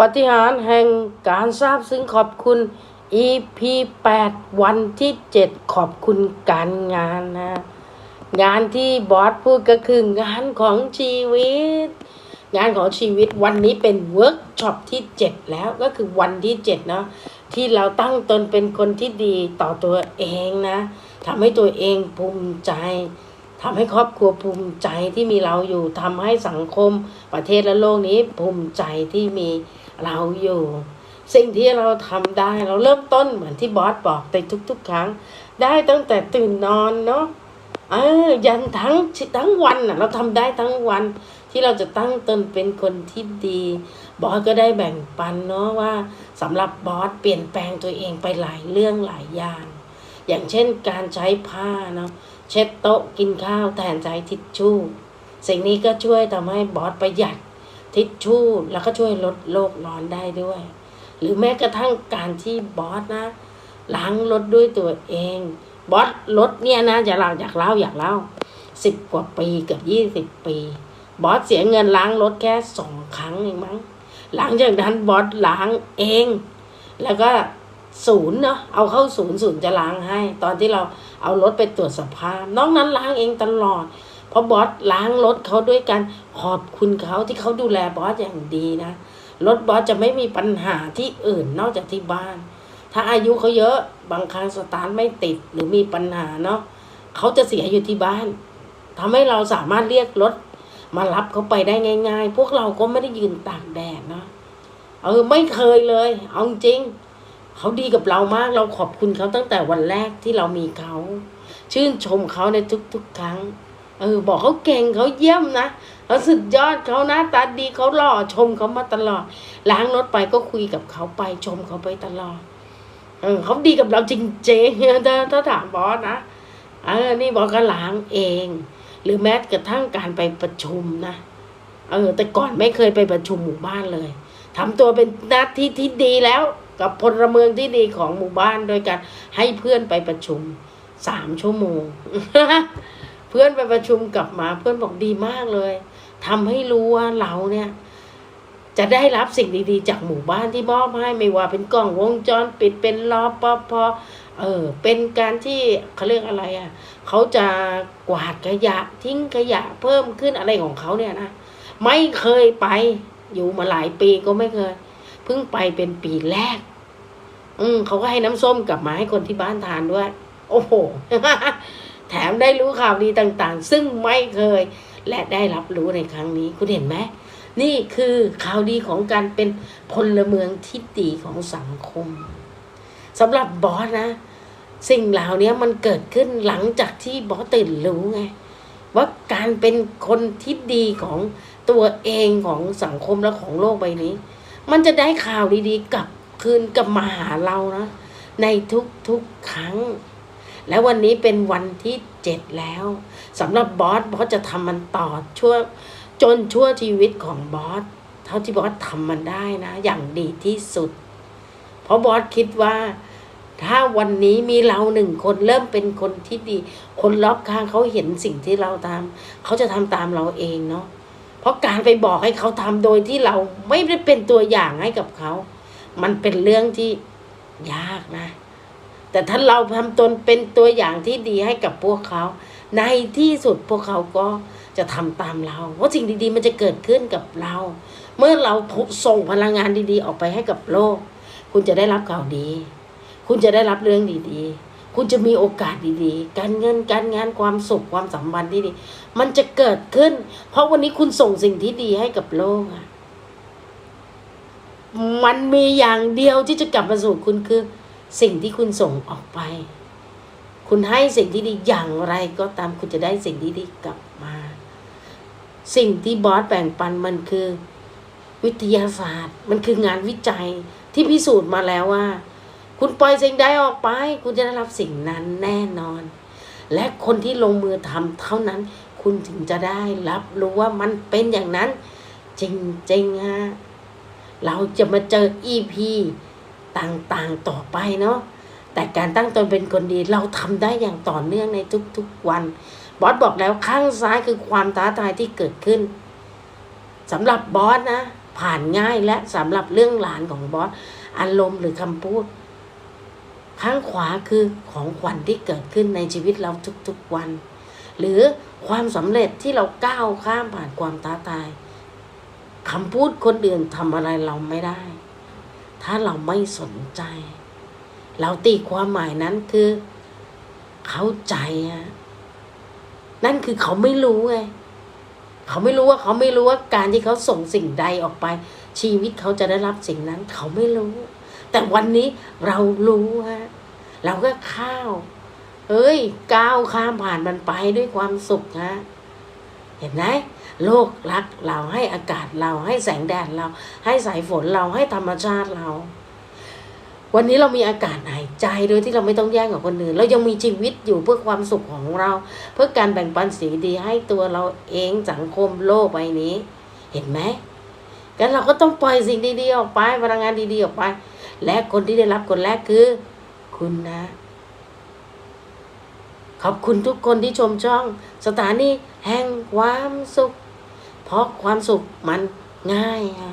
ปฏิหารแห่งการทราบซึ้งขอบคุณ EP 8 วันที่ 7 ขอบคุณการงานนะ งานที่บอสพูดก็คืองานของชีวิต งานของชีวิตวันนี้เป็นเวิร์กช็อปที่ 7 แล้วก็คือวันที่ 7 เนาะที่เราตั้งตนเป็นคนที่ดีต่อตัวเองนะทำให้ตัวเองภูมิใจทำให้ครอบครัวภูมิใจที่มีเราอยู่ทำให้สังคมประเทศและโลกนี้ภูมิใจที่มี เราอยู่ สิ่งที่เราทำได้เราเริ่มต้นเหมือนที่บอสบอกในทุก ๆ ครั้ง ได้ตั้งแต่ตื่นนอนเนาะเออยันทั้งทั้งวันน่ะ เราทำได้ทั้งวัน ที่เราจะตั้งตนเป็นคนที่ดี บอสก็ได้แบ่งปันเนาะว่าสำหรับบอสเปลี่ยนแปลงตัวเองไปหลายเรื่องหลายอย่าง อย่างเช่นการใช้ผ้าเนาะเช็ดโต๊ะกินข้าวแทนใช้ทิชชู่ สิ่งนี้ก็ช่วยทำให้บอสประหยัด ทิชชู่แล้วก็ช่วยลดโลกร้อนได้ด้วย หรือแม้กระทั่งการที่บอสนะ ล้างรถด้วยตัวเอง บอสรถเนี่ยนะจะเราอยากเล่าอยากเล่าสิบกว่าปีเกือบยี่สิบปี บอสเสียเงินล้างรถแค่สองครั้งเองมั้งหลังจากนั้นบอสล้างเอง แล้วก็ศูนย์เนาะเอาเข้าศูนย์ศูนย์จะล้างให้ ตอนที่เราเอารถไปตรวจสภาพนอกนั้นล้างเองตลอด ราะบอสล้างรถเขาด้วยการขอบคุณเขาที่เขาดูแลบอสอย่างดีนะรถบอสจะไม่มีปัญหาที่อื่นนอกจากที่บ้าน ถ้าอายุเขาเยอะบางครั้งสตาร์ทไม่ติดหรือมีปัญหาเนาะเขาจะเสียอยู่ที่บ้านทำให้เราสามารถเรียกรถมารับเขาไปได้ง่าย ๆ พวกเราก็ไม่ได้ยืนตากแดดเนาะเออไม่เคยเลย เอาจริงเขาดีกับเรามากเราขอบคุณเขาตั้งแต่วันแรกที่เรามีเขา ชื่นชมเขาในทุกๆครั้ง เออ บอกเขาเก่งเขาเยี่ยมนะเขาสุดยอดเขาหน้าตาดีเขาหล่อชมเขามาตลอดล้างรถไปก็คุยกับเขาไปชมเขาไปตลอดเออเขาดีกับเราจริงๆถ้าถ้าถามบอสนะเออนี่บอสก็ล้างเอง หรือแม้กระทั่งการไปประชุมนะเออ แต่ก่อนไม่เคยไปประชุมหมู่บ้านเลยทำตัวเป็นหน้าที่ที่ดีแล้วกับพลเมืองที่ดีของหมู่บ้านโดยการให้เพื่อนไปประชุมสามชั่วโมง เพื่อนไปประชุมกลับมาเพื่อนบอกดีมากเลยทำให้รู้ว่าเราเนี่ย จะได้รับสิ่งดีๆ จากหมู่บ้านที่มอบให้ไม่ว่าเป็นกล้องวงจรปิดเป็นรอปภเออเป็นการที่เขาเรียกอะไรอะเขาจะกวาดขยะทิ้งขยะเพิ่มขึ้นอะไรของเขาเนี่ยนะไม่เคยไปอยู่มาหลายปีก็ไม่เคยเพิ่งไปเป็นปีแรก อืมเขาก็ให้น้ำส้มกลับมาให้คนที่บ้านทานด้วย โอ้โห แถมได้รู้ข่าวดีต่างๆ ซึ่งไม่เคย และได้รับรู้ในครั้งนี้ คุณเห็นไหม นี่คือข่าวดีของการเป็นพลเมืองที่ดีของสังคมสำหรับบอสนะ สิ่งเหล่านี้มันเกิดขึ้นหลังจากที่บอสตื่นรู้ไง ว่าการเป็นคนที่ดีของตัวเองของสังคมและของโลกใบนี้ มันจะได้ข่าวดีๆกลับคืนกลับมาหาเรานะ ในทุกๆครั้ง และวันนี้เป็นวันที่เจ็ดแล้วสำหรับบอสบอสจะทำมันต่อชั่วจนชั่วชีวิตของบอสเท่าที่บอสทำมันได้นะ อย่างดีที่สุด เพราะบอสคิดว่า ถ้าวันนี้มีเราหนึ่งคนเริ่มเป็นคนที่ดี คนรอบข้างเขาเห็นสิ่งที่เราทำเขาจะทำตามเราเองเนาะเพราะการไปบอกให้เขาทำโดยที่เราไม่ได้เป็นตัวอย่างให้กับเขา มันเป็นเรื่องที่ยากนะ แต่ถ้าเราทำตนเป็นตัวอย่างที่ดีให้กับพวกเขา ในที่สุดพวกเขาก็จะทำตามเราเพราะสิ่งดีๆ มันจะเกิดขึ้นกับเรา เมื่อเราส่งพลังงานดีๆ ออกไปให้กับโลก คุณจะได้รับข่าวดี คุณจะได้รับเรื่องดีๆ คุณจะมีโอกาสดีๆ การเงินการงานความสุขความสัมพันธ์ที่ดี มันจะเกิดขึ้น เพราะวันนี้คุณส่งสิ่งที่ดีให้กับโลกอะมันมีอย่างเดียวที่จะกลับมาสู่คุณคือ สิ่งที่คุณส่งออกไป คุณให้สิ่งที่ดีอย่างไรก็ตามคุณจะได้สิ่งที่ดีกลับมา สิ่งที่บอสแบ่งปันมันคือวิทยาศาสตร์ มันคืองานวิจัยที่พิสูจน์มาแล้วว่า คุณปล่อยสิ่งใดออกไป คุณจะได้รับสิ่งนั้นแน่นอน และคนที่ลงมือทำเท่านั้น คุณถึงจะได้รับรู้ว่ามันเป็นอย่างนั้น จริงๆฮะเราจะมาเจอ EP ต่างๆต่อไปเนาะแต่การตั้งตนเป็นคนดีเราทำได้อย่างต่อเนื่องในทุกๆวัน บอสบอกแล้วข้างซ้ายคือความท้าทายที่เกิดขึ้นสำหรับบอสนะ ผ่านง่ายและสำหรับเรื่องหลานของบอสอารมณ์หรือคำพูด ข้างขวาคือของขวัญที่เกิดขึ้นในชีวิตเราทุกๆวัน หรือความสำเร็จที่เราก้าวข้ามผ่านความท้าทายคำพูดคนอื่นทำอะไรเราไม่ได้ ถ้าเราไม่สนใจ เราตีความหมายนั้นคือ เข้าใจอะนั่นคือเขาไม่รู้ไงเขาไม่รู้ว่าเขาไม่รู้ว่าการที่เขาส่งสิ่งใดออกไป ชีวิตเขาจะได้รับสิ่งนั้น เขาไม่รู้ แต่วันนี้เรารู้ฮะเราก็ข้าวเฮ้ยก้าวข้ามผ่านมันไปด้วยความสุขฮะ เห็นไหมโลกรักเราให้อากาศเราให้แสงแดดเรา ให้สายฝนเราให้ธรรมชาติเรา วันนี้เรามีอากาศหายใจโดยที่เราไม่ต้องแย่งกับคนอื่นเรายังมีชีวิตอยู่เพื่อความสุขของเรา เพื่อการแบ่งปันสิ่งดีให้ตัวเราเองสังคมโลกใบนี้ เห็นไหมกันเราก็ต้องปล่อยสิ่งดีๆออกไปพลังงานดีๆออกไป และคนที่ได้รับคนแรกคือ คุณนะ ขอบคุณทุกคนที่ชมช่อง สถานีแห่งความสุข เพราะความสุขมันง่ายฮะ